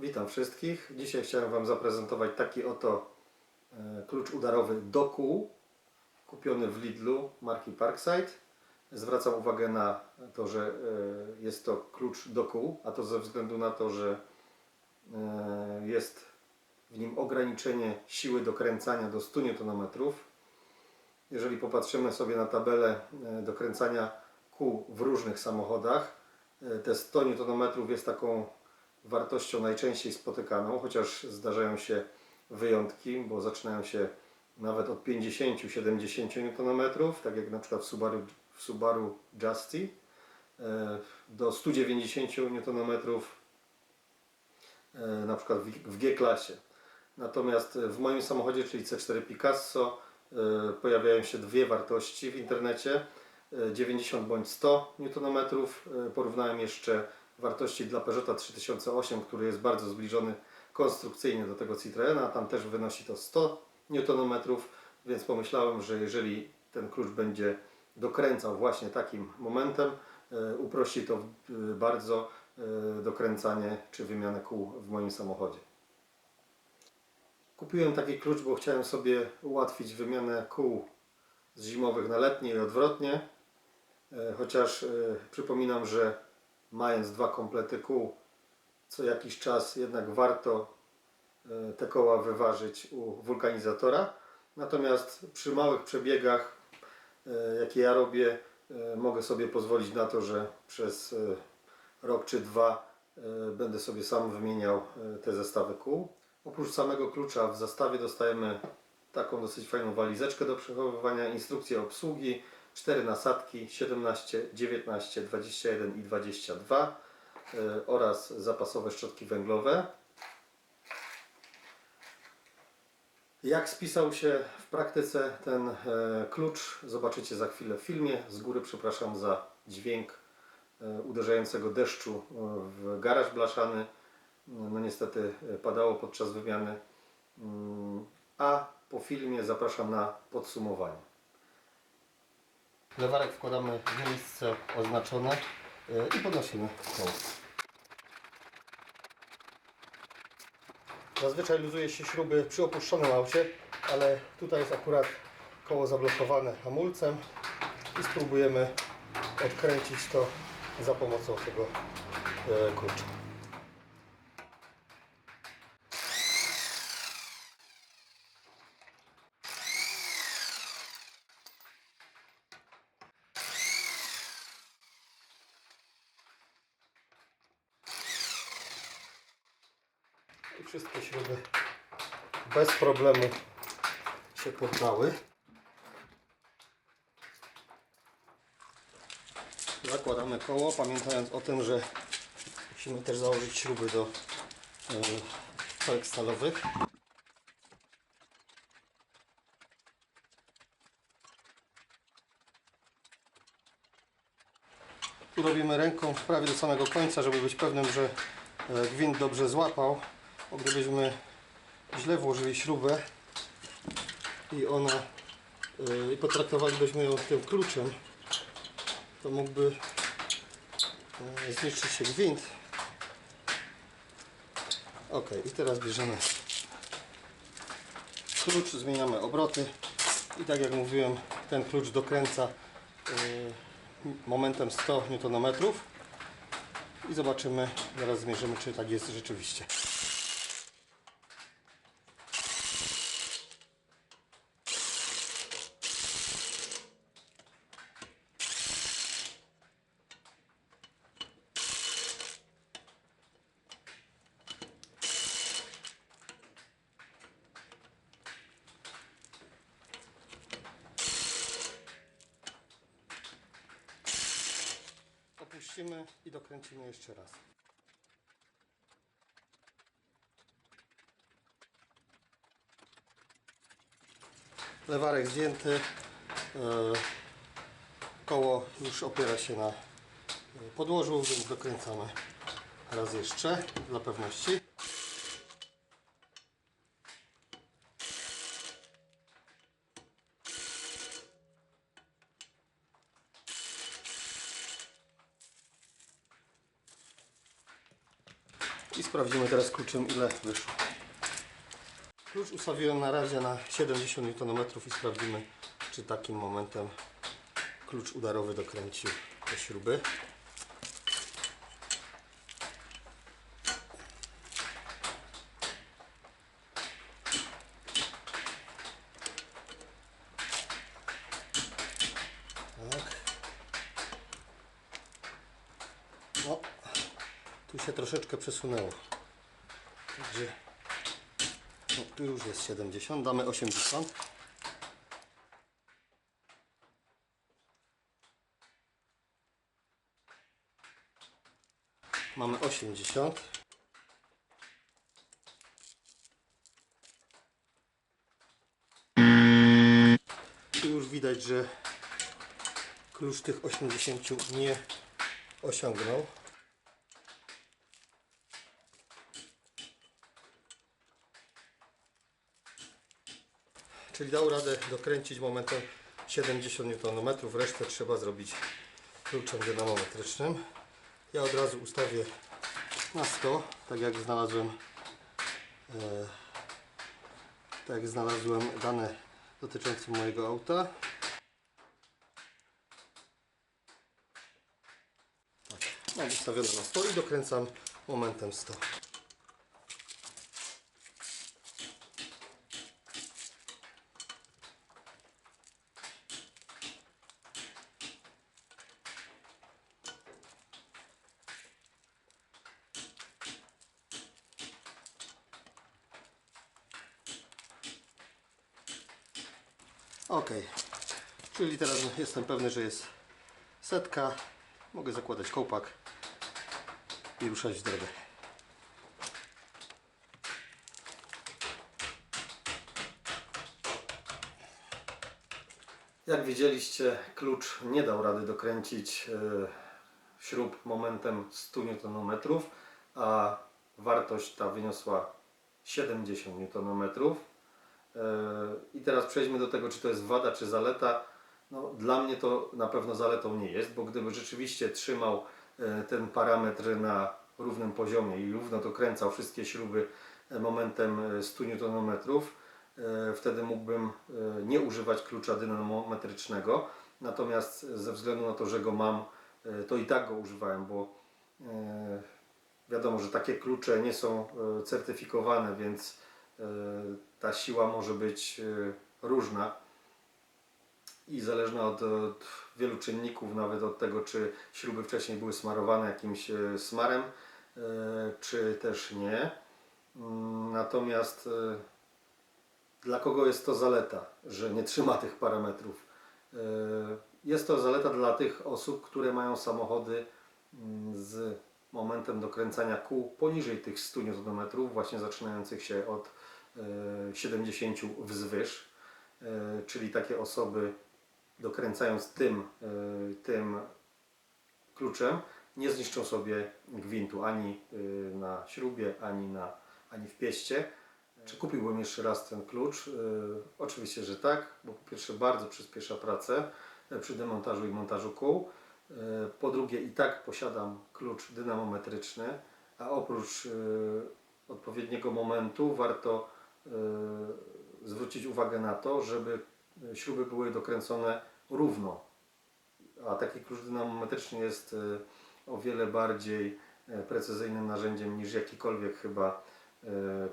Witam wszystkich. Dzisiaj chciałem Wam zaprezentować taki oto e, klucz udarowy do kół, kupiony w Lidlu marki Parkside. Zwracam uwagę na to, że e, jest to klucz do kół, a to ze względu na to, że e, jest w nim ograniczenie siły dokręcania do 100 Nm. Jeżeli popatrzymy sobie na tabelę dokręcania kół w różnych samochodach, te 100 Nm jest taką wartością najczęściej spotykaną, chociaż zdarzają się wyjątki, bo zaczynają się nawet od 50-70 Nm, tak jak na przykład w Subaru, w Subaru Justy, e, do 190 Nm e, na przykład w G-klasie. Natomiast w moim samochodzie, czyli C4 Picasso, e, pojawiają się dwie wartości w internecie. e, 90 bądź 100 Nm. Porównałem jeszcze wartości dla Peugeota 3008, który jest bardzo zbliżony konstrukcyjnie do tego Citroena. Tam też wynosi to 100 Nm, więc pomyślałem, że jeżeli ten klucz będzie dokręcał właśnie takim momentem, e, uprości to e, bardzo e, dokręcanie czy wymianę kół w moim samochodzie. Kupiłem taki klucz, bo chciałem sobie ułatwić wymianę kół z zimowych na letnie i odwrotnie. Chociaż przypominam, że mając dwa komplety kół, co jakiś czas jednak warto e, te koła wyważyć u wulkanizatora. Natomiast przy małych przebiegach, e, jakie ja robię, e, mogę sobie pozwolić na to, że przez rok czy dwa będę sobie sam wymieniał te zestawy kół. Oprócz samego klucza w zestawie dostajemy taką dosyć fajną walizeczkę do przechowywania, instrukcję obsługi, cztery nasadki 17, 19, 21 i 22 e, oraz zapasowe szczotki węglowe. Jak spisał się w praktyce ten e, klucz, zobaczycie za chwilę w filmie. Z góry przepraszam za dźwięk e, uderzającego deszczu e, w garaż blaszany. No niestety padało podczas wymiany. Mm, A po filmie zapraszam na podsumowanie. Lewarek wkładamy w miejsce oznaczone e, i podnosimy koło. Zazwyczaj luzuje się śruby przy opuszczonym aucie, ale tutaj jest akurat koło zablokowane hamulcem i spróbujemy odkręcić to za pomocą tego e, klucza. I wszystkie śruby bez problemu się poddały. Zakładamy koło, pamiętając o tym, że musimy też założyć śruby do e, felg stalowych. Tu robimy ręką prawie do samego końca, żeby być pewnym, że e, gwint dobrze złapał. Bo gdybyśmy źle włożyli śrubę i ona e, i potraktowalibyśmy ją tym kluczem, to mógłby e, zniszczyć się gwint. Ok, i teraz bierzemy klucz, zmieniamy obroty i tak jak mówiłem, ten klucz dokręca e, momentem 100 Nm i zobaczymy, zaraz zmierzymy, czy tak jest rzeczywiście. Opuścimy i dokręcimy jeszcze raz. Lewarek zdjęty. e, Koło już opiera się na e, podłożu, więc dokręcamy raz jeszcze dla pewności. Sprawdzimy teraz kluczem ile wyszło. Klucz ustawiłem na razie na 70 Nm i sprawdzimy czy takim momentem klucz udarowy dokręcił te śruby. Tak. No, tu się troszeczkę przesunęło. Także no, tu już jest 70, damy 80. Mamy 80. Tu już widać, że klucz tych 80 nie osiągnął. Czyli dał radę dokręcić momentem 70 Nm, resztę trzeba zrobić kluczem dynamometrycznym. Ja od razu ustawię na 100, tak jak znalazłem e, tak jak znalazłem dane dotyczące mojego auta. Tak, mam ustawione na 100 i dokręcam momentem 100. Ok, czyli teraz jestem pewny, że jest setka. Mogę zakładać kołpak i ruszać w drogę. Jak widzieliście, klucz nie dał rady dokręcić e, śrub momentem 100 Nm, a wartość ta wyniosła 70 Nm. E, I teraz przejdźmy do tego, czy to jest wada, czy zaleta. No, dla mnie to na pewno zaletą nie jest, bo gdyby rzeczywiście trzymał e, ten parametr na równym poziomie i równo dokręcał wszystkie śruby e, momentem e, 100 Nm, wtedy mógłbym nie używać klucza dynamometrycznego. Natomiast ze względu na to, że go mam, to i tak go używałem, bo wiadomo, że takie klucze nie są certyfikowane, więc ta siła może być e, różna i zależna od, od wielu czynników, nawet od tego, czy śruby wcześniej były smarowane jakimś e, smarem, e, czy też nie. Mm, Natomiast e, dla kogo jest to zaleta, że nie trzyma tych parametrów? E, Jest to zaleta dla tych osób, które mają samochody mm, z momentem dokręcania kół poniżej tych 100 Nm, właśnie zaczynających się od e, 70 wzwyż, E, czyli takie osoby dokręcając tym, e, tym kluczem nie zniszczą sobie gwintu ani e, na śrubie, ani, na, ani w pieście. Czy kupiłbym jeszcze raz ten klucz? E, Oczywiście, że tak, bo po pierwsze bardzo przyspiesza pracę e, przy demontażu i montażu kół. E, Po drugie i tak posiadam klucz dynamometryczny, a oprócz e, odpowiedniego momentu warto e, zwrócić uwagę na to, żeby śruby były dokręcone równo. A taki klucz dynamometryczny jest o wiele bardziej precyzyjnym narzędziem niż jakikolwiek chyba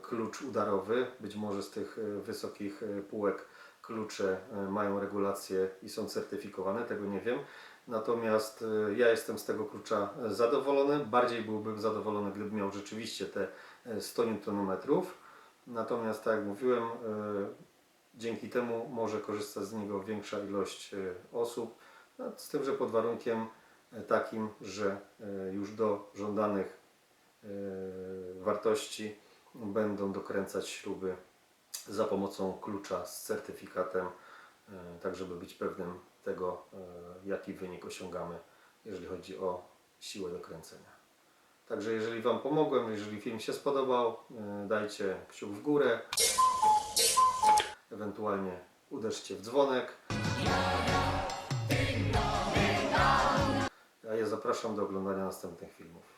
klucz udarowy. Być może z tych wysokich półek klucze mają regulacje i są certyfikowane, tego nie wiem. Natomiast e, ja jestem z tego klucza e, zadowolony. Bardziej byłbym zadowolony, gdybym miał rzeczywiście te e, 100 Nm. Natomiast tak jak mówiłem, dzięki temu może korzystać z niego większa ilość osób. No, z tym, że pod warunkiem takim, że już do żądanych wartości będą dokręcać śruby za pomocą klucza z certyfikatem, tak żeby być pewnym tego, e, jaki wynik osiągamy, jeżeli chodzi o siłę dokręcenia. Także jeżeli Wam pomogłem, jeżeli film się spodobał, e, dajcie kciuk w górę, ewentualnie uderzcie w dzwonek. A ja zapraszam do oglądania następnych filmów.